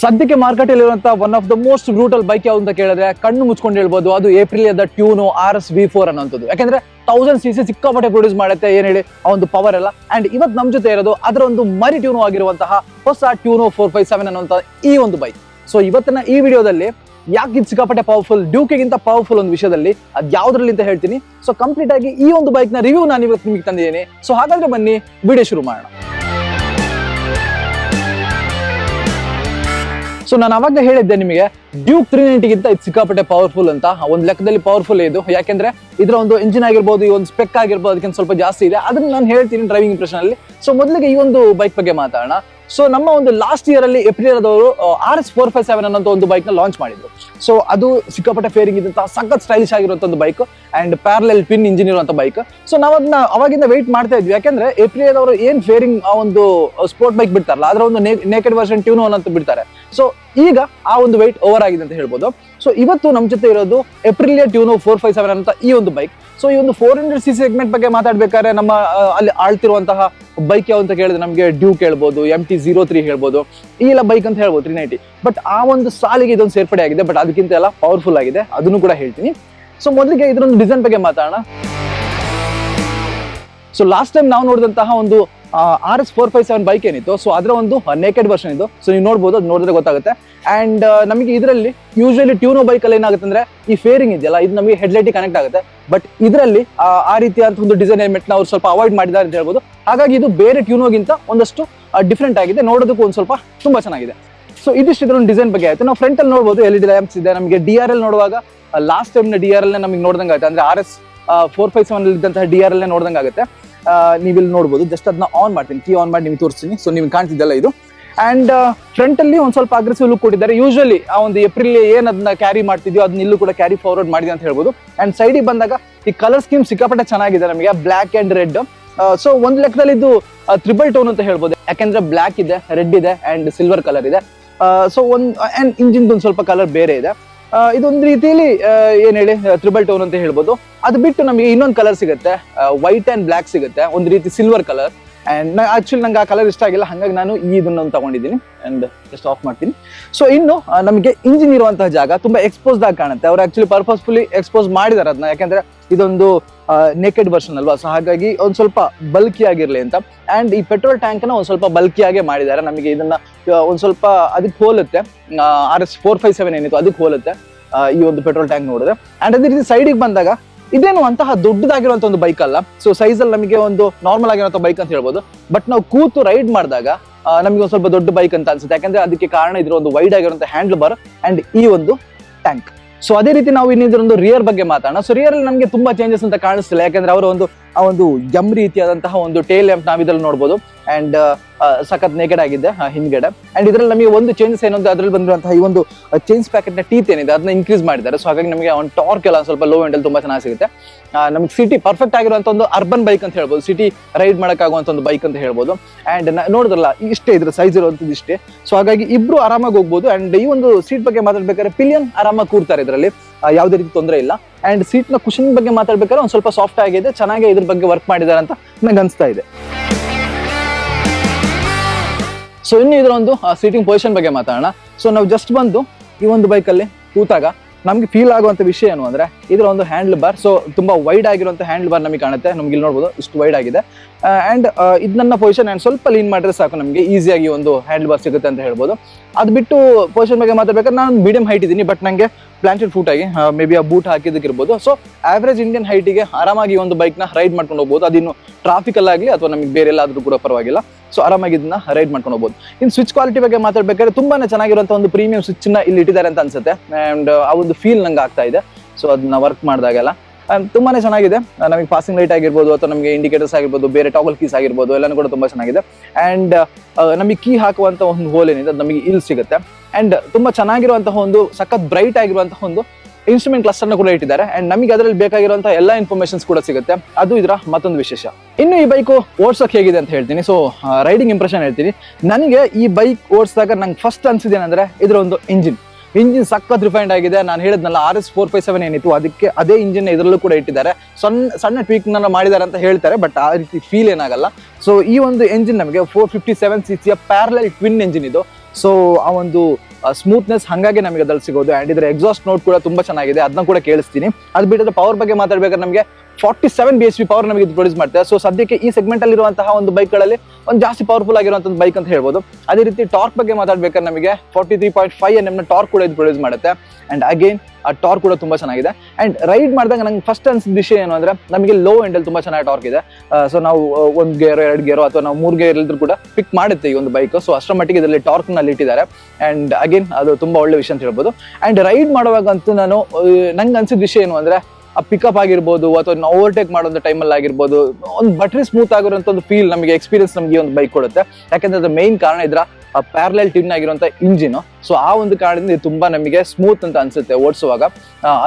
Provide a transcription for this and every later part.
ಸದ್ಯಕ್ಕೆ ಮಾರ್ಕೆಟ್ ಇರುವಂತಹ one of the most brutal bike ಯಾವ್ದು ಅಂತ ಕೇಳಿದ್ರೆ ಕಣ್ಣು ಮುಚ್ಕೊಂಡು ಹೇಳ್ಬೋದು. ಅದು Aprilia Tuono R S V four ಅನ್ನೋದು ಯಾಕಂದ್ರೆ ತೌಸಂಡ್ ಸಿ ಸಿ ಸಿಕ್ಕಾಪಟ್ಟೆ ಪ್ರೊಡ್ಯೂಸ್ ಮಾಡುತ್ತೆ, ಏನ್ ಹೇಳಿ, ಆ ಒಂದು ಪವರ್ ಎಲ್ಲ. ಅಂಡ್ ಇವತ್ತು ನಮ್ ಜೊತೆ ಇರೋದು ಅದರ ಒಂದು ಮರಿ ಟ್ಯೂನು ಆಗಿರುವಂತಹ ಹೊಸ ಟ್ಯೂನು ಫೋರ್ ಫೈವ್ ಸೆವೆನ್ ಅನ್ನುವಂತಹ ಈ ಒಂದು ಬೈಕ್ ಸೊ ಇವತ್ತಿನ ಈ ವಿಡಿಯೋದಲ್ಲಿ ಯಾಕೆ ಇದು ಸಿಕ್ಕಾಪಟ್ಟೆ ಪವರ್ಫುಲ್ ಡ್ಯೂಕಿಗಿಂತ ಪವರ್ಫುಲ್ ಒಂದು ವಿಷಯದಲ್ಲಿ ಅದ್ ಯಾವ್ದ್ರಲ್ಲಿ ಅಂತ ಹೇಳ್ತೀನಿ. ಸೊ ಕಂಪ್ಲೀಟ್ ಆಗಿ ಈ ಒಂದು ಬೈಕ್ನ ರಿವ್ಯೂ ನಾನು ಇವತ್ತು ನಿಮಗೆ ತಂದಿದ್ದೀನಿ. ಸೊ ಹಾಗಾದ್ರೆ ಬನ್ನಿ, ವಿಡಿಯೋ ಶುರು ಮಾಡೋಣ. ಸೊ ನಾನು ಅವಾಗ ಹೇಳಿದ್ದೆ ನಿಮಗೆ ಡ್ಯೂಕ್ ತ್ರೀ ನೈಂಟಿಗಿಂತ ಇದು ಸಿಕ್ಕಾಪಟ್ಟೆ ಪವರ್ಫುಲ್ ಅಂತ. ಒಂದು ಲೆಕ್ಕದಲ್ಲಿ ಪವರ್ಫುಲ್ ಇದು. ಯಾಕೆಂದ್ರೆ, ಇದರ ಒಂದು ಇಂಜಿನ್ ಆಗಿರ್ಬೋದು, ಈ ಒಂದು ಸ್ಪೆಕ್ ಆಗಿರ್ಬೋದು, ಅದಕ್ಕಿಂತ ಸ್ವಲ್ಪ ಜಾಸ್ತಿ ಇದೆ. ಅದನ್ನ ನಾನು ಹೇಳ್ತೀನಿ ಡ್ರೈವಿಂಗ್ ಇಂಪ್ರೆಷನ್ ಅಲ್ಲಿ ಸೊ ಮೊದಲಿಗೆ ಈ ಒಂದು ಬೈಕ್ ಬಗ್ಗೆ ಮಾತಾಡೋಣ. ಸೊ ನಮ್ಮ ಒಂದು ಲಾಸ್ಟ್ ಇಯರ್ ಅಲ್ಲಿ ಏಪ್ರಿಲ್ ಅವರು R S four five seven ಅನ್ನೋ ಒಂದು ಬೈಕ್ನ ಲಾಂಚ್ ಮಾಡಿದ್ರು. ಸೊ ಅದು ಸಿಕ್ಕಾಪಟ್ಟೆ ಫೇರಿಂಗ್ ಇದ್ದಂತಹ ಸಖತ್ ಸ್ಟೈಲಿಶ್ ಆಗಿರುವಂತ ಒಂದು bike and parallel twin engine ಇರುವಂತ ಬೈಕ್ ಸೊ ನಾವು ಅದನ್ನ ಅವಾಗಿಂದ ವೆಯ್ಟ್ ಮಾಡ್ತಾ ಇದ್ವಿ. ಯಾಕಂದ್ರೆ ಏಪ್ರಿಲ್ ಅವರು ಏನ್ ಫೇರಿಂಗ್ ಆ ಒಂದು ಸ್ಪೋರ್ಟ್ ಬೈಕ್ ಬಿಡ್ತಾರಲ್ಲ, ಅದರ ಒಂದು ನೇಕೆಡ್ ವರ್ಷನ್ ಟ್ಯೂನ್ ಅಂತ ಬಿಡ್ತಾರೆ. ಸೊ ಈಗ ಆ ಒಂದು ವೆಯ್ಟ್ ಓವರ್ ಆಗಿದೆ ಅಂತ ಹೇಳ್ಬೋದು. ಸೊ ಇವತ್ತು ನಮ್ಮ ಜೊತೆ ಇರೋದು Aprilia Tuono four five seven ಅಂತ ಈ ಒಂದು ಬೈಕ್ ಸೊ ಈ ಒಂದು ಫೋರ್ ಹಂಡ್ರೆಡ್ ಸಿ ಸೆಗ್ಮೆಂಟ್ ಬಗ್ಗೆ ಮಾತಾಡ್ಬೇಕಾದ್ರೆ ನಮ್ಮ ಅಲ್ಲಿ ಆಳ್ತಿರುವಂತಹ ಬೈಕ್ ಯಾವ ಅಂತ ಕೇಳಿದ್ರೆ ನಮಗೆ ಡ್ಯೂ ಕೇಳ್ಬೋದು ಎಂ ಟಿ ಜೀರೋ ತ್ರೀ ಹೇಳ್ಬೋದು. ಈ ಎಲ್ಲ ಬೈಕ್ ಅಂತ ಹೇಳ್ಬೋದು ತ್ರೀ ನೈಂಟಿ ಬಟ್ ಆ ಒಂದು ಸಾಲಿಗೆ ಇದೊಂದು ಸೇರ್ಪಡೆ ಆಗಿದೆ ಬಟ್ ಅದಕ್ಕಿಂತ ಎಲ್ಲ ಪವರ್ಫುಲ್ ಆಗಿದೆ. ಅದನ್ನು ಕೂಡ ಹೇಳ್ತೀನಿ. ಸೊ ಮೊದಲಿಗೆ ಇದರೊಂದು ಡಿಸೈನ್ ಬಗ್ಗೆ ಮಾತಾಡೋಣ. ಸೊ ಲಾಸ್ಟ್ ಟೈಮ್ ನಾವು ನೋಡಿದಂತಹ ಒಂದು R S four five seven bike ಏನಿತ್ತು ಸೊ ಅದರ ಒಂದು ನೇಕೆಡ್ ವರ್ಷನ್ ಇದು. ಸೊ ನೀವು ನೋಡ್ಬೋದು, ಅದು ನೋಡಿದ್ರೆ ಗೊತ್ತಾಗುತ್ತೆ. ಅಂಡ್ ನಮಗೆ ಇದರಲ್ಲಿ ಯೂಶಲಿ ಟ್ಯೂನೋ ಬೈಕ್ ಅಲ್ಲಿ ಏನಾಗುತ್ತೆ ಅಂದ್ರೆ, ಈ ಫೇರಿಂಗ್ ಇದೆಯಲ್ಲ, ಇದು ನಮಗೆ ಹೆಡ್ಲೈಟ್ ಕನೆಕ್ಟ್ ಆಗುತ್ತೆ. ಬಟ್ ಇದರಲ್ಲಿ, ಆ ರೀತಿಯಾದ ಒಂದು ಡಿಸೈನ್ನ ಅವ್ರು ಸ್ವಲ್ಪ ಅವಾಯ್ಡ್ ಮಾಡಿದ್ದಾರೆ ಅಂತ ಹೇಳ್ಬೋದು. ಹಾಗಾಗಿ ಇದು ಬೇರೆ ಟ್ಯೂನೋಗಿಂತ ಒಂದಷ್ಟು ಡಿಫ್ರೆಂಟ್ ಆಗಿದೆ. ನೋಡೋದಕ್ಕೂ ಒಂದು ಸ್ವಲ್ಪ ತುಂಬಾ ಚೆನ್ನಾಗಿದೆ. ಸೊ ಇದಿಷ್ಟು ಇದ್ರ ಒಂದು ಡಿಸೈನ್ ಬಗ್ಗೆ ಆಯ್ತು. ನಾವು ಫ್ರಂಟ್ ಅಲ್ಲಿ ನೋಡಬಹುದು ಎಲ್ ಡಿ ಲ್ಯಾಂಪ್ಸ್ ಇದೆ. ನಮಗೆ ಡಿ ಆರ್ ಎಲ್ ನೋಡುವಾಗ last time D R L ನಮಗೆ ನೋಡ್ದಂಗೆ ಆಗುತ್ತೆ ಅಂದ್ರೆ R S four five seven ಇದ್ದಂತಹ ಡಿ ಆರ್ ಎಲ್ ನೋಡ್ದಂಗೆ ಆಗುತ್ತೆ ನೀವು ಇಲ್ಲಿ ನೋಡ್ಬೋದು. ಜಸ್ಟ್ ಅದನ್ನ ಆನ್ ಮಾಡ್ತೀನಿ. ಕೀ ಆನ್ ಮಾಡಿ ನಿಮ್ಗೆ ತೋರಿಸ್ತೀನಿ. ಸೊ ನಿಮ್ಗೆ ಕಾಣ್ತಿದ್ದಲ್ಲ ಇದು. ಅಂಡ್ ಫ್ರಂಟ್ ಅಲ್ಲಿ ಒಂದ್ ಸ್ವಲ್ಪ ಅಗ್ರೆಸಿವ್ ಲುಕ್ ಕೊಟ್ಟಿದ್ದಾರೆ. ಯೂಶಲಿ ಆ ಒಂದು ಏಪ್ರಿಲ್ ಏನ್ ಅದನ್ನ ಕ್ಯಾರಿ ಮಾಡ್ತಿದ್ಯೋ ಅದನ್ನ ಇಲ್ಲೂ ಕೂಡ ಕ್ಯಾರಿ ಫಾರ್ವರ್ಡ್ ಮಾಡಿದೆ ಅಂತ ಹೇಳ್ಬೋದು. ಅಂಡ್ ಸೈಡಿಗೆ ಬಂದಾಗ ಈ ಕಲರ್ ಸ್ಕೀಮ್ ಸಿಕ್ಕಾಪಟ್ಟೆ ಚೆನ್ನಾಗಿದೆ ನಮಗೆ. ಬ್ಲಾಕ್ ಅಂಡ್ ರೆಡ್ ಸೊ ಒಂದ್ ಲೆಕ್ಕದಲ್ಲಿ ಇದು ತ್ರಿಬಲ್ ಟೋನ್ ಅಂತ ಹೇಳ್ಬೋದು. ಯಾಕೆಂದ್ರೆ ಬ್ಲಾಕ್ ಇದೆ ರೆಡ್ ಇದೆ ಅಂಡ್ ಸಿಲ್ವರ್ ಕಲರ್ ಇದೆ. ಸೊ ಒಂದ್ ಅಂಡ್ ಇಂಜಿನ್ ಒಂದು ಸ್ವಲ್ಪ ಕಲರ್ ಬೇರೆ ಇದೆ. ಇದೊಂದು ರೀತಿಯಲ್ಲಿ ಏನ್ ಹೇಳಿ ತ್ರಿಬಲ್ ಟೋನ್ ಅಂತ ಹೇಳ್ಬೋದು. ಅದು ಬಿಟ್ಟು ನಮಗೆ ಇನ್ನೊಂದು ಕಲರ್ ಸಿಗುತ್ತೆ. ವೈಟ್ ಅಂಡ್ ಬ್ಲಾಕ್ ಸಿಗುತ್ತೆ. ಒಂದು ರೀತಿ ಸಿಲ್ವರ್ ಕಲರ್ ಅಂಡ್ ಆಕ್ಚುಲಿ ನಂಗೆ ಆ ಕಲರ್ ಇಷ್ಟ ಆಗಿಲ್ಲ. ಹಾಗಾಗಿ ನಾನು ಈ ಇದನ್ನ ತಗೊಂಡಿದ್ದೀನಿ. ಅಂಡ್ ಜಸ್ಟ್ ಆಫ್ ಮಾಡ್ತೀನಿ. ಸೊ ಇನ್ನು ನಮಗೆ ಇಂಜಿನ್ ಇರುವಂತಹ ಜಾಗ ತುಂಬಾ ಎಕ್ಸ್ಪೋಸ್ಡ್ ಆಗಿ ಕಾಣುತ್ತೆ. ಅವ್ರು ಆಕ್ಚುಲಿ ಪರ್ಪಸ್ಫುಲಿ ಎಕ್ಸ್ಪೋಸ್ ಮಾಡಿದಾರೆ ಅದನ್ನ ಯಾಕಂದ್ರೆ ಇದೊಂದು ನೇಕೆಡ್ ವರ್ಷನ್ ಅಲ್ವಾ? ಸೊ ಹಾಗಾಗಿ ಒಂದು ಸ್ವಲ್ಪ ಬಲ್ಕಿ ಆಗಿರ್ಲಿ ಅಂತ. ಅಂಡ್ ಈ ಪೆಟ್ರೋಲ್ ಟ್ಯಾಂಕ್ನ ಒಂದ್ ಸ್ವಲ್ಪ ಬಲ್ಕಿಯಾಗೆ ಮಾಡಿದ್ದಾರೆ. ನಮಗೆ ಇದನ್ನ ಒಂದು ಸ್ವಲ್ಪ ಅದಕ್ಕೆ ಹೋಲುತ್ತೆ. R S four five seven ಏನಿತ್ತು ಅದಕ್ಕೆ ಹೋಲುತ್ತೆ. ಈ ಒಂದು ಪೆಟ್ರೋಲ್ ಟ್ಯಾಂಕ್ ನೋಡಿದ್ರೆ. ಅಂಡ್ ಅದೇ ರೀತಿ ಸೈಡಿಗೆ ಬಂದಾಗ ಇದೇನು ಅಂತಹ ದೊಡ್ಡದಾಗಿರುವಂತ ಒಂದು ಬೈಕ್ ಅಲ್ಲ. ಸೊ ಸೈಜ್ ಅಲ್ಲಿ ನಮಗೆ ಒಂದು ನಾರ್ಮಲ್ ಆಗಿರುವಂತ ಬೈಕ್ ಅಂತ ಹೇಳ್ಬೋದು. ಬಟ್ ನಾವು ಕೂತು ರೈಡ್ ಮಾಡಿದಾಗ ನಮಗೆ ಒಂದು ಸ್ವಲ್ಪ ದೊಡ್ಡ ಬೈಕ್ ಅಂತ ಅನ್ಸುತ್ತೆ. ಯಾಕಂದ್ರೆ ಅದಕ್ಕೆ ಕಾರಣ ಇದ್ರ ಒಂದು ವೈಡ್ ಆಗಿರುವಂತ ಹ್ಯಾಂಡಲ್ ಬಾರ್ ಅಂಡ್ ಈ ಒಂದು ಟ್ಯಾಂಕ್ ಸೊ ಅದೇ ರೀತಿ ನಾವು ಇನ್ನೊಂದು ರಿಯರ್ ಬಗ್ಗೆ ಮಾತಾಡೋಣ. ಸೊ ರಿಯರ್ ನಮಗೆ ತುಂಬಾ ಚೇಂಜಸ್ ಅಂತ ಕಾಣಿಸ್ತಿಲ್ಲ. ಯಾಕಂದ್ರೆ ಅವರು ಒಂದು ಆ ಒಂದು ಜಮ್ ರೀತಿಯಾದಂತಹ ಒಂದು ಟೇಲ್ ಲ್ಯಾಂಪ್ ನಾವು ಇದ್ರಲ್ಲಿ ನೋಡ್ಬೋದು. ಅಂಡ್ ಸಖತ್ ನೇಕೆಡ್ ಆಗಿದೆ ಹಿಂದ್ಗಡೆ. ಅಂಡ್ ಇದ್ರಲ್ಲಿ ನಮಗೆ ಒಂದು ಚೇಂಜಸ್ ಏನು ಅಂದ್ರೆ ಅದ್ರಲ್ಲಿ ಬಂದಿರುವಂತಹ ಈ ಒಂದು ಚೇಂಜ್ ಪ್ಯಾಕೆಟ್ನ ಟೀತ್ ಏನಿದೆ ಅದನ್ನ ಇನ್ಕ್ರೀಸ್ ಮಾಡಿದ್ದಾರೆ. ಸೊ ಹಾಗಾಗಿ ನಮಗೆ ಒಂದು ಟಾರ್ಕ್ ಎಲ್ಲ ಸ್ವಲ್ಪ ಲೋ ಎಂಡ್ ಅಲ್ಲಿ ತುಂಬಾ ಚೆನ್ನಾಗಿ ಸಿಗುತ್ತೆ. ನಮ್ಗೆ ಸಿಟಿ ಪರ್ಫೆಕ್ಟ್ ಆಗಿರುವಂತ ಒಂದು ಅರ್ಬನ್ ಬೈಕ್ ಅಂತ ಹೇಳ್ಬೋದು. ಸಿಟಿ ರೈಡ್ ಮಾಡಕ್ಕಾಗುವಂತ ಒಂದು ಬೈಕ್ ಅಂತ ಹೇಳ್ಬೋದು. ಅಂಡ್ ನೋಡಿದ್ರಲ್ಲ, ಇಷ್ಟೇ ಇದ್ರ ಸೈಜ್ ಇರುವಂತದ್ದು ಇಷ್ಟೇ. ಸೊ ಹಾಗಾಗಿ ಇಬ್ರು ಆರಾಮಾಗಿ ಹೋಗ್ಬೋದು. ಅಂಡ್ ಈ ಒಂದು ಸೀಟ್ ಬಗ್ಗೆ ಮಾತಾಡ್ಬೇಕಾದ್ರೆ ಪಿಲಿಯನ್ ಆರಾಮಾಗಿ ಕೂರ್ತಾರೆ ಇದರಲ್ಲಿ. ಯಾವುದೇ ರೀತಿ ತೊಂದರೆ ಇಲ್ಲ. ಅಂಡ್ ಸೀಟ್ನ ಕುಶನ್ ಬಗ್ಗೆ ಮಾತಾಡ್ಬೇಕಾದ್ರೆ ಒಂದ್ ಸ್ವಲ್ಪ ಸಾಫ್ಟ್ ಆಗಿದೆ, ಚೆನ್ನಾಗಿ ಇದ್ರ ಬಗ್ಗೆ ವರ್ಕ್ ಮಾಡಿದಾರೆ ಅಂತ ನನಗೆ ಅನಿಸ್ತಾ ಇದೆ. ಸೊ ಇನ್ನು ಇದರ ಒಂದು ಸೀಟಿಂಗ್ ಪೊಸಿಷನ್ ಬಗ್ಗೆ ಮಾತಾಡೋಣ. ಸೊ ನಾವು ಜಸ್ಟ್ ಬಂದು ಈ ಒಂದು ಬೈಕಲ್ಲಿ ಕೂತಾಗ ನಮ್ಗೆ ಫೀಲ್ ಆಗುವಂತ ವಿಷಯ ಏನು ಅಂದ್ರೆ ಇದರ ಒಂದು ಹ್ಯಾಂಡಲ್ ಬಾರ್ ಸೊ ತುಂಬಾ ವೈಡ್ ಆಗಿರುವಂತ ಹ್ಯಾಂಡಲ್ ಬಾರ್ ನಮಗೆ ಕಾಣುತ್ತೆ. ನಮ್ಗೆ ಇಲ್ಲಿ ನೋಡಬಹುದು ಇಷ್ಟು ವೈಡ್ ಆಗಿದೆ. ಅಂಡ್ ಇದು ನನ್ನ ಪೊಸಿಷನ್ ಅಂಡ್ ಸ್ವಲ್ಪ ಲೀನ್ ಮಾಡಿದ್ರೆ ಸಾಕು ನಮಗೆ ಈಸಿಯಾಗಿ ಒಂದು ಹ್ಯಾಂಡಲ್ ಬಾರ್ ಸಿಗುತ್ತೆ ಅಂತ ಹೇಳ್ಬೋದು. ಅದು ಬಿಟ್ಟು ಪೊಸಿಷನ್ ಬಗ್ಗೆ ಮಾತಾಡ್ಬೇಕಾದ್ರೆ ನಾನು ಮೀಡಿಯಂ ಹೈಟ್ ಇದ್ದೀನಿ ಬಟ್ ನಂಗೆ ಪ್ಲಾಂಟೆಡ್ ಫೂಟ್ ಆಗಿ ಮೇ ಬಿ ಆ ಬೂಟ್ ಹಾಕಿದ್ದಕ್ಕಿರ್ಬೋದು. ಸೊ ಆವ್ರೇಜ್ ಇಂಡಿಯನ್ ಹೈಟಿಗೆ ಆರಾಮಾಗಿ ಒಂದು ಒಂದು ಬೈಕ್ನ ರೈಡ್ ಮಾಡ್ಕೊಂಡು ಹೋಗ್ಬೋದು. ಅದಿನ್ನು ಟ್ರಾಫಿಕ್ ಅಲ್ಲಾಗಲಿ ಅಥವಾ ನಮಗೆ ಬೇರೆ ಎಲ್ಲಾದ್ರೂ ಕೂಡ ಪರವಾಗಿಲ್ಲ. ಸೊ ಆರಾಮಾಗಿ ಇದನ್ನ ರೈಡ್ ಮಾಡ್ಕೊಂಡು ಹೋಗ್ಬೋದು. ಇನ್ನು ಸ್ವಿಚ್ ಕ್ವಾಲಿಟಿ ಬಗ್ಗೆ ಮಾತಾಡ್ಬೇಕಾದ್ರೆ ತುಂಬಾನೇ ಚೆನ್ನಾಗಿರುವಂತ ಒಂದು ಪ್ರೀಮಿಯಂ ಸ್ವಿಚ್ನ ಇಲ್ಲಿ ಇಟ್ಟಿದ್ದಾರೆ ಅಂತ ಅನ್ಸುತ್ತೆ. ಅಂಡ್ ಆ ಒಂದು ಫೀಲ್ ನಂಗೆ ಆಗ್ತಾ ಇದೆ. ಸೊ ಅದನ್ನ ವರ್ಕ್ ಮಾಡಿದಾಗೆಲ್ಲ. ತುಂಬಾನೇ ಚೆನ್ನಾಗಿದೆ. ನಮಗೆ ಪಾಸಿಂಗ್ ಲೈಟ್ ಆಗಿರ್ಬೋದು ಅಥವಾ ನಮಗೆ ಇಂಡಿಕೇಟರ್ಸ್ ಆಗಿರ್ಬೋದು, ಬೇರೆ ಟಾಗಲ್ ಕೀಸ್ ಆಗಿರ್ಬೋದು, ಎಲ್ಲನೂ ಕೂಡ ತುಂಬಾ ಚೆನ್ನಾಗಿದೆ. ಅಂಡ್ ನಮಗೆ ಕೀ ಹಾಕುವಂತಹ ಒಂದು ಹೋಲ್ ಏನಿದೆ ನಮಗೆ ಇಲ್ಲಿ ಸಿಗುತ್ತೆ. ಅಂಡ್ ತುಂಬಾ ಚೆನ್ನಾಗಿರುವಂತಹ ಒಂದು ಸಖತ್ ಬ್ರೈಟ್ ಆಗಿರುವಂತಹ ಒಂದು ಇನ್ಸ್ಟ್ರೂಮೆಂಟ್ ಕ್ಲಸ್ಟರ್ ಕೂಡ ಇಟ್ಟಿದ್ದಾರೆ. ಅಂಡ್ ನಮಗೆ ಅದರಲ್ಲಿ ಬೇಕಾಗಿರುವಂತಹ ಎಲ್ಲ ಇನ್ಫಾರ್ಮೇಶನ್ಸ್ ಕೂಡ ಸಿಗುತ್ತೆ. ಅದು ಇದರ ಮತ್ತೊಂದು ವಿಶೇಷ. ಇನ್ನು ಈ ಬೈಕ್ ಓಡ್ಸೋಕೆ ಹೇಗಿದೆ ಅಂತ ಹೇಳ್ತೀನಿ. ಸೊ ರೈಡಿಂಗ್ ಇಂಪ್ರೆಷನ್ ಹೇಳ್ತೀನಿ. ನನಗೆ ಈ ಬೈಕ್ ಓಡಿಸಿದಾಗ ನಂಗೆ ಫಸ್ಟ್ ಅನ್ಸಿದ್ದೇನೆಂದ್ರೆ ಇದರ ಒಂದು ಇಂಜಿನ್ ಇಂಜಿನ್ ಸಖತ್ ರಿಫೈಂಡ್ ಆಗಿದೆ. ನಾನು ಹೇಳಿದ್ನಲ್ಲ, R S four five seven ಏನಿತ್ತು, ಅದಕ್ಕೆ ಅದೇ ಇಂಜಿನ್ ಇದರಲ್ಲೂ ಕೂಡ ಇಟ್ಟಿದ್ದಾರೆ. ಸಣ್ಣ ಸಣ್ಣ ಟ್ವೀಕ್ ಮಾಡಿದ್ದಾರೆ ಅಂತ ಹೇಳ್ತಾರೆ ಬಟ್ ಆ ರೀತಿ ಫೀಲ್ ಏನಾಗಲ್ಲ. ಸೊ ಈ ಒಂದು ಎಂಜಿನ್ ನಮಗೆ ಫೋರ್ ಫಿಫ್ಟಿ ಸೆವೆನ್ ಸಿ ಸಿಯ ಪ್ಯಾರಲಲ್ ಟ್ವಿನ್ ಎಂಜಿನ್ ಇದು. ಸೊ ಆ ಒಂದು ಸ್ಮೂತ್ನೆಸ್ ಹಂಗಾಗಿ ನಮಗೆ ಅದ್ರಲ್ಲಿ ಸಿಗೋದು. ಅಂಡ್ ಇದರ ಎಕ್ಸಾಸ್ಟ್ ನೋಟ್ ಕೂಡ ತುಂಬಾ ಚೆನ್ನಾಗಿದೆ. ಅದನ್ನ ಕೂಡ ಕೇಳಿಸ್ತೀನಿ. ಅದು ಬಿಟ್ಟರೆ ಪವರ್ ಬಗ್ಗೆ ಮಾತಾಡ್ಬೇಕಾದ್ರೆ ನಮಗೆ forty seven B H P power ನಮಗೆ ಇದು ಪ್ರೊಡ್ಯೂಸ್ ಮಾಡ್ತಾರೆ ಸೊ ಸದ್ಯಕ್ಕೆ ಈ ಸೆಗ್ಮೆಂಟ್ ಅಲ್ಲಿ ಇರುವಂತಹ ಒಂದು ಬೈಕ್ಗಳಲ್ಲಿ ಒಂದು ಜಾಸ್ತಿ ಪವರ್ಫುಲ್ ಆಗಿರುವಂತಹ ಬೈಕ್ ಅಂತ ಹೇಳ್ಬೋದು. ಅದೇ ರೀತಿ ಟಾರ್ಕ್ ಬಗ್ಗೆ ಮಾತಾಡ್ಬೇಕಾದ್ರೆ ನಮಗೆ forty three point five N M torque ಕೂಡ ಇದು ಪ್ರೊಡ್ಯೂಸ್ ಮಾಡುತ್ತೆ. ಅಂಡ್ ಅಗೇನ್ ಆ ಟಾರ್ಕ್ ಕೂಡ ತುಂಬಾ ಚೆನ್ನಾಗಿದೆ. ಅಂಡ್ ರೈಡ್ ಮಾಡಿದಾಗ ನಂಗೆ ಫಸ್ಟ್ ಅನ್ಸಿದ ವಿಷಯ ಏನು ಅಂದ್ರೆ, ನಮಗೆ ಲೋ ಎಂಡಲ್ಲಿ ತುಂಬಾ ಚೆನ್ನಾಗಿ ಟಾರ್ಕ್ ಇದೆ. ಸೊ ನಾವು ಒಂದು ಗೇರ್, ಎರಡು ಗೇರೋ ಅಥವಾ ನಾವು ಮೂರು ಗೇರ್ ಇಲ್ದ್ರೂ ಕೂಡ ಪಿಕ್ ಮಾಡುತ್ತೆ ಈ ಒಂದು ಬೈಕ್ ಸೊ ಅಷ್ಟರ ಮಟ್ಟಿಗೆ ಇದರಲ್ಲಿ ಟಾರ್ಕ್ನಲ್ಲಿ ಇಟ್ಟಿದ್ದಾರೆ. ಅಂಡ್ ಅಗೇನ್ ಅದು ತುಂಬಾ ಒಳ್ಳೆ ವಿಷಯ ಅಂತ ಹೇಳ್ಬೋದು. ಅಂಡ್ ರೈಡ್ ಮಾಡುವಾಗಂತೂ ನಾನು ನಂಗೆ ಅನ್ಸಿದ ವಿಷಯ ಏನು ಅಂದ್ರೆ ಆ ಪಿಕಪ್ ಆಗಿರ್ಬೋದು ಅಥವಾ ಓವರ್ಟೇಕ್ ಮಾಡೋಂಥ ಟೈಮಲ್ಲಿ ಆಗಿರ್ಬೋದು, ಒಂದು ಬಟ್ರಿ ಸ್ಮೂತ್ ಆಗಿರುವಂತ ಒಂದು ಫೀಲ್ ನಮಗೆ ಎಕ್ಸ್ಪೀರಿಯನ್ಸ್ ನಮಗೆ ಒಂದು ಬೈಕ್ ಕೊಡುತ್ತೆ. ಯಾಕಂದ್ರೆ ಅದು ಮೇನ್ ಕಾರಣ ಇದ್ರ ಪ್ಯಾರಲಲ್ ಟ್ಯೂನ್ ಆಗಿರುವಂತ ಇಂಜಿನ್ ಸೊ ಆ ಒಂದು ಕಾರಣದಿಂದ ತುಂಬಾ ನಮಗೆ ಸ್ಮೂತ್ ಅಂತ ಅನ್ಸುತ್ತೆ ಓಡಿಸುವಾಗ.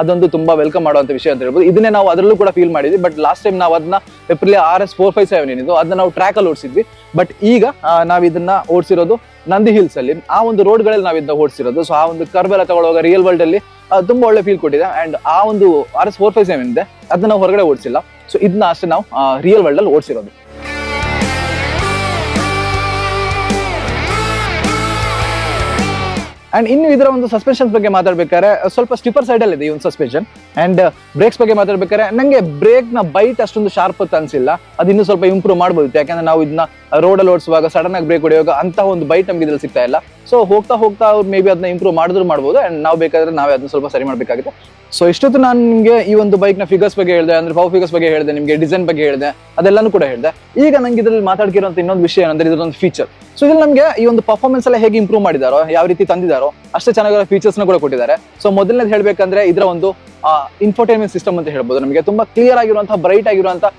ಅದೊಂದು ತುಂಬಾ ವೆಲ್ಕಮ್ ಮಾಡುವಂತ ವಿಷಯ ಅಂತ ಹೇಳ್ಬೋದು. ಇದನ್ನೇ ನಾವು ಅದರಲ್ಲೂ ಕೂಡ ಫೀಲ್ ಮಾಡಿದ್ವಿ. ಬಟ್ ಲಾಸ್ಟ್ ಟೈಮ್ ನಾವು ಅದನ್ನ Aprilia R S four five seven ಏನಿದು ಅದನ್ನ ನಾವು ಟ್ರ್ಯಾಕ್ ಅಲ್ಲಿ ಓಡಿಸಿದ್ವಿ. ಬಟ್ ಈಗ ನಾವು ಇದನ್ನ ಓಡಿಸಿರೋದು ನಂದಿ ಹಿಲ್ಸ್ ಅಲ್ಲಿ. ಆ ಒಂದು ರೋಡ್ಗಳಲ್ಲಿ ನಾವು ಇದನ್ನ ಓಡಿಸಿರೋದು. ಸೊ ಆ ಒಂದು ಕರ್ವ್ ಎಲ್ಲ ತಗೊಳ್ಳುವಾಗ ರಿಯಲ್ ವರ್ಲ್ಡ್ ಅಲ್ಲಿ ತುಂಬಾ ಒಳ್ಳೆ ಫೀಲ್ ಕೊಟ್ಟಿದೆ. ಅಂಡ್ ಆ ಒಂದು R S four five seven ಇದೆ ಅದನ್ನ ನಾವು ಹೊರಗಡೆ ಓಡಿಸಿಲ್ಲ. ಸೊ ಇದನ್ನ ಅಷ್ಟೇ ನಾವು ರಿಯಲ್ ವರ್ಲ್ಡ್ ಅಲ್ಲಿ ಓಡಿಸಿರೋದು. ಅಂಡ್ ಇನ್ನು ಇದರ ಒಂದು ಸಸ್ಪೆನ್ಷನ್ ಬಗ್ಗೆ ಮಾತಾಡ್ಬೇಕಾದ್ರೆ ಸ್ವಲ್ಪ ಸ್ಟಿಫರ್ ಸೈಡ್ ಅಲ್ಲಿ ಇದೆ ಒಂದು ಸಸ್ಪೆನ್ಷನ್ ಅಂಡ್ ಬ್ರೇಕ್ಸ್ ಬಗ್ಗೆ ಮಾತಾಡ್ಬೇಕಾದ್ರೆ, ನಂಗೆ ಬ್ರೇಕ್ನ ಬೈಟ್ ಅಷ್ಟೊಂದು ಶಾರ್ಪ್ ಅಂತ ಅನ್ಸಿಲ್ಲ. ಅದು ಸ್ವಲ್ಪ ಇಂಪ್ರೂವ್ ಮಾಡಬಹುದು ಯಾಕಂದ್ರೆ ನಾವು ಇದನ್ನ ರೋಡ್ ಅಲ್ಲಿ ಓಡಿಸುವಾಗ ಸಡನ್ ಆಗಿ ಬ್ರೇಕ್ ಹೊಡೆಯುವಾಗ ಅಂತ ಒಂದು ಬೈಟ್ ನಮ್ಗೆ ಇದ್ರಲ್ಲಿ ಸಿಗ್ತಾ ಇಲ್ಲ. ಸೊ ಹೋಗ್ತಾ ಹೋಗ್ತಾ ಅವ್ರು ಮೇ ಬಿ ಅದನ್ನ ಇಂಪ್ರೂವ್ ಮಾಡಿದ್ರು ಮಾಡ್ಬೋದು ಅಂಡ್ ನಾವು ಬೇಕಾದ್ರೆ ನಾವೇ ಅದನ್ನ ಸ್ವಲ್ಪ ಸರಿ ಮಾಡಬೇಕಾಗುತ್ತೆ. ಸೊ ಇಷ್ಟೊತ್ತು ನಾನು ನಿಮಗೆ ಈ ಒಂದು ಬೈಕ್ನ ಫಿಗರ್ಸ್ ಬಗ್ಗೆ ಹೇಳಿದೆ, ಅಂದ್ರೆ ಪವರ್ ಫಿಗರ್ಸ್ ಬಗ್ಗೆ ಹೇಳಿದೆ, ನಿಮಗೆ ಡಿಸೈನ್ ಬಗ್ಗೆ ಹೇಳಿದೆ, ಅದೆಲ್ಲನೂ ಕೂಡ ಹೇಳಿದೆ. ಈಗ ನಂಗೆ ಇದ್ರಲ್ಲಿ ಮಾತಾಡ್ಕಿರುವಂತ ಇನ್ನೊಂದು ವಿಷಯ ಏನಂದ್ರೆ ಒಂದು ಫೀಚರ್ ಸೊ ಇದ್ರಲ್ಲಿ ನಮಗೆ ಈ ಒಂದು ಪರ್ಫಾರ್ಮೆನ್ಸ್ ಎಲ್ಲ ಹೇಗೆ ಇಂಪ್ರೂವ್ ಮಾಡಿದಾರೋ, ಯಾವ ರೀತಿ ತಂದಿದಾರೋ, ಅಷ್ಟೇ ಚೆನ್ನಾಗಿರೋ ಫೀಚರ್ಸ್ನ ಕೂಡ ಕೊಟ್ಟಿದ್ದಾರೆ. ಸೊ ಮೊದಲನೇದು ಹೇಳಬೇಕಂದ್ರೆ ಇದರ ಒಂದು ಇನ್ಫೋಟೈನ್ಮೆಂಟ್ ಸಿಸ್ಟಮ್ ಅಂತ ಹೇಳ್ಬೋದು. ನಮಗೆ ತುಂಬಾ ಕ್ಲಿಯರ್ ಆಗಿರುವಂತಹ ಬ್ರೈಟ್ ಆಗಿರುವಂತಹ,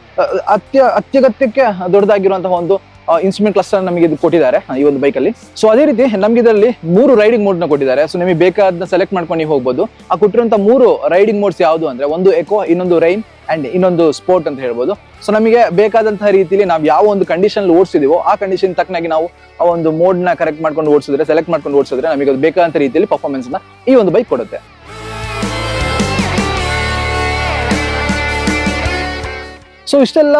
ಅತ್ಯ, ಅತ್ಯಗತ್ಯಕ್ಕೆ ದೊಡ್ಡದಾಗಿರುವಂತಹ ಒಂದು ಇನ್ಸ್ಟ್ರೂಮೆಂಟ್ ಕ್ಲಸ್ಟರ್ ನಮಗೆ ಇದು ಕೊಟ್ಟಿದ್ದಾರೆ ಈ ಒಂದು ಬೈಕಲ್ಲಿ ಸೊ ಅದೇ ರೀತಿ ನಮ್ಗೆ ಇದರಲ್ಲಿ ಮೂರು ರೈಡಿಂಗ್ ಮೋಡ್ನ ಕೊಟ್ಟಿದ್ದಾರೆ. ಸೊ ನಿಮಗೆ ಬೇಕಾದ ಸೆಲೆಕ್ಟ್ ಮಾಡ್ಕೊಂಡು ನೀವು ಹೋಗ್ಬೋದು. ಆ ಕೊಟ್ಟಿರುವಂತ ಮೂರು ರೈಡಿಂಗ್ ಮೋಡ್ಸ್ ಯಾವುದು ಅಂದ್ರೆ, ಒಂದು ಎಕೋ ಇನ್ನೊಂದು ರೈನ್ ಅಂಡ್ ಇನ್ನೊಂದು ಸ್ಪೋರ್ಟ್ ಅಂತ ಹೇಳ್ಬೋದು. ಸೊ ನಮಗೆ ಬೇಕಾದಂತಹ ರೀತಿಯಲ್ಲಿ ನಾವು ಯಾವ ಒಂದು ಕಂಡೀಷನ್ ಓಡಿಸಿದೀವೋ, ಆ ಕಂಡೀಷನ್ ತಕ್ಕನಾಗಿ ನಾವು ಆ ಒಂದು ಮೋಡ್ನ ಕರೆಕ್ಟ್ ಮಾಡ್ಕೊಂಡು ಓಡಿಸಿದ್ರೆ ಸೆಲೆಕ್ಟ್ ಮಾಡ್ಕೊಂಡು ಓಡಿಸಿದ್ರೆ ನಮಗೆ ಅದು ಬೇಕಾದಂತ ರೀತಿಯಲ್ಲಿ ಪರ್ಫಾರ್ಮೆನ್ಸ್ನ ಈ ಒಂದು ಬೈಕ್ ಕೊಡುತ್ತೆ. ಸೊ ಇಷ್ಟೆಲ್ಲ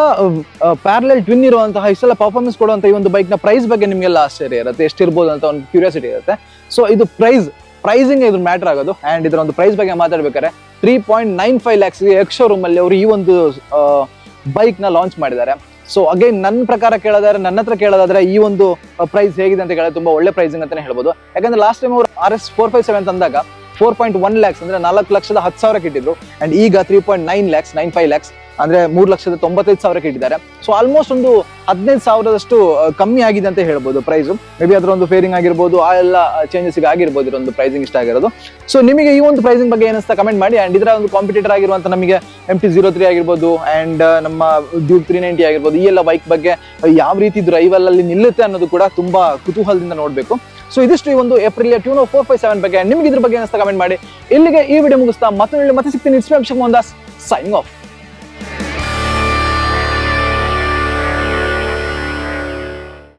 ಪ್ಯಾರಲಲ್ ಟ್ವಿನ್ ಇರುವಂತಹ ಇಷ್ಟೆಲ್ಲ ಪರ್ಫಾರ್ಮೆನ್ಸ್ ಕೊಡುವಂತ ಈ ಒಂದು ಬೈಕ್ನ ಪ್ರೈಸ್ ಬಗ್ಗೆ ನಿಮಗೆಲ್ಲ ಆಶ್ಚರ್ಯ ಇರುತ್ತೆ, ಎಷ್ಟಿರ್ಬೋದು ಅಂತ ಒಂದು ಕ್ಯೂರಿಯಾಸಿಟಿ ಇರುತ್ತೆ. ಸೊ ಇದು ಪ್ರೈಸ್ ಪ್ರೈಸಿಂಗ್ ಇದು ಮ್ಯಾಟರ್ ಆಗೋದು. ಅಂಡ್ ಇದರ ಒಂದು ಪ್ರೈಸ್ ಬಗ್ಗೆ ಮಾತಾಡ್ಬೇಕಾದ್ರೆ three point nine five lakhs ex ಅಲ್ಲಿ ಅವರು ಈ ಒಂದು ಬೈಕ್ನ ಲಾಂಚ್ ಮಾಡಿದ್ದಾರೆ. ಸೊ ಅಗೇನ್ ನನ್ನ ಪ್ರಕಾರ ಕೇಳೋದಾದ್ರೆ, ನನ್ನ ಹತ್ರ ಕೇಳೋದಾದ್ರೆ ಈ ಒಂದು ಪ್ರೈಸ್ ಹೇಗಿದೆ ಅಂತ ಕೇಳಿದ್ರೆ ತುಂಬಾ ಒಳ್ಳೆ ಪ್ರೈಸಿಂಗ್ ಅಂತಾನೆ ಹೇಳ್ಬೋದು. ಯಾಕಂದ್ರೆ ಲಾಸ್ಟ್ ಟೈಮ್ ಅವರು R S four five seven ತಂದಾಗ ಫೋರ್ ಪಾಯಿಂಟ್ ಒನ್ ಲ್ಯಾಕ್ಸ್ ಅಂದ್ರೆ ನಾಲ್ಕು ಲಕ್ಷದ ಹತ್ತು ಸಾವಿರಕ್ಕೆ ಇಟ್ಟಿದ್ರು. ಅಂಡ್ ಈಗ three point nine lakhs nine five lakhs ಅಂದ್ರೆ ಮೂರು ಲಕ್ಷದ ತೊಂಬತ್ತೈದು ಸಾವಿರಕ್ಕೆ ಇಟ್ಟಿದ್ದಾರೆ. ಸೊ ಆಲ್ಮೋಸ್ಟ್ ಒಂದು ಹದಿನೈದು ಸಾವಿರದಷ್ಟು ಕಮ್ಮಿ ಆಗಿದೆ ಅಂತ ಹೇಳ್ಬೋದು ಪ್ರೈಸ್ ಮೇ ಬಿ ಅದರ ಒಂದು ಫೇರಿಂಗ್ ಆಗಿರ್ಬೋದು, ಆ ಎಲ್ಲ ಚೇಂಜಸ್ ಆಗಿರ್ಬೋದು ಇದೊಂದು ಪ್ರೈಸಿಂಗ್ ಇಷ್ಟ ಆಗಿರೋದು. ಸೊ ನಿಮಗೆ ಈ ಒಂದು ಪ್ರೈಸಿಂಗ್ ಬಗ್ಗೆ ಏನಿಸ್ತಾ ಕಮೆಂಟ್ ಮಾಡಿ. ಅಂಡ್ ಇದರ ಒಂದು ಕಾಂಪಿಟೇಟರ್ ಆಗಿರುವಂತ ನಮಗೆ ಎಂ ಟಿ ಜೀರೋ ತ್ರೀ ಆಗಿರ್ಬೋದು ಅಂಡ್ ನಮ್ಮ ಡ್ಯೂಕ್ ತ್ರೀ ನೈಂಟಿ ಆಗಿರ್ಬೋದು, ಈ ಎಲ್ಲ ಬೈಕ್ ಬಗ್ಗೆ ಯಾವ ರೀತಿ ಇದು ರೈವಲ್ ಅಲ್ಲಿ ನಿಲ್ಲುತ್ತೆ ಅನ್ನೋದು ಕೂಡ ತುಂಬಾ ಕುತೂಹಲದಿಂದ ನೋಡಬೇಕು. ಸೊ ಇದಿಷ್ಟು ಈ ಒಂದು Aprilia Tuono four five seven ಬಗ್ಗೆ. ನಿಮ್ಗೆ ಇದ್ರ ಬಗ್ಗೆ ಏನಿಸ್ತಾ ಕಮೆಂಟ್ ಮಾಡಿ. ಇಲ್ಲಿಗೆ ಈ ವಿಡಿಯೋ ಮುಗಿಸ್ತಾ ಮತ್ತೊಂದು ಮತ್ತೆ ಸಿಗ್ತೀನಿ. ಇಟ್ಸ್ ಒಂದ್ ಆಫ್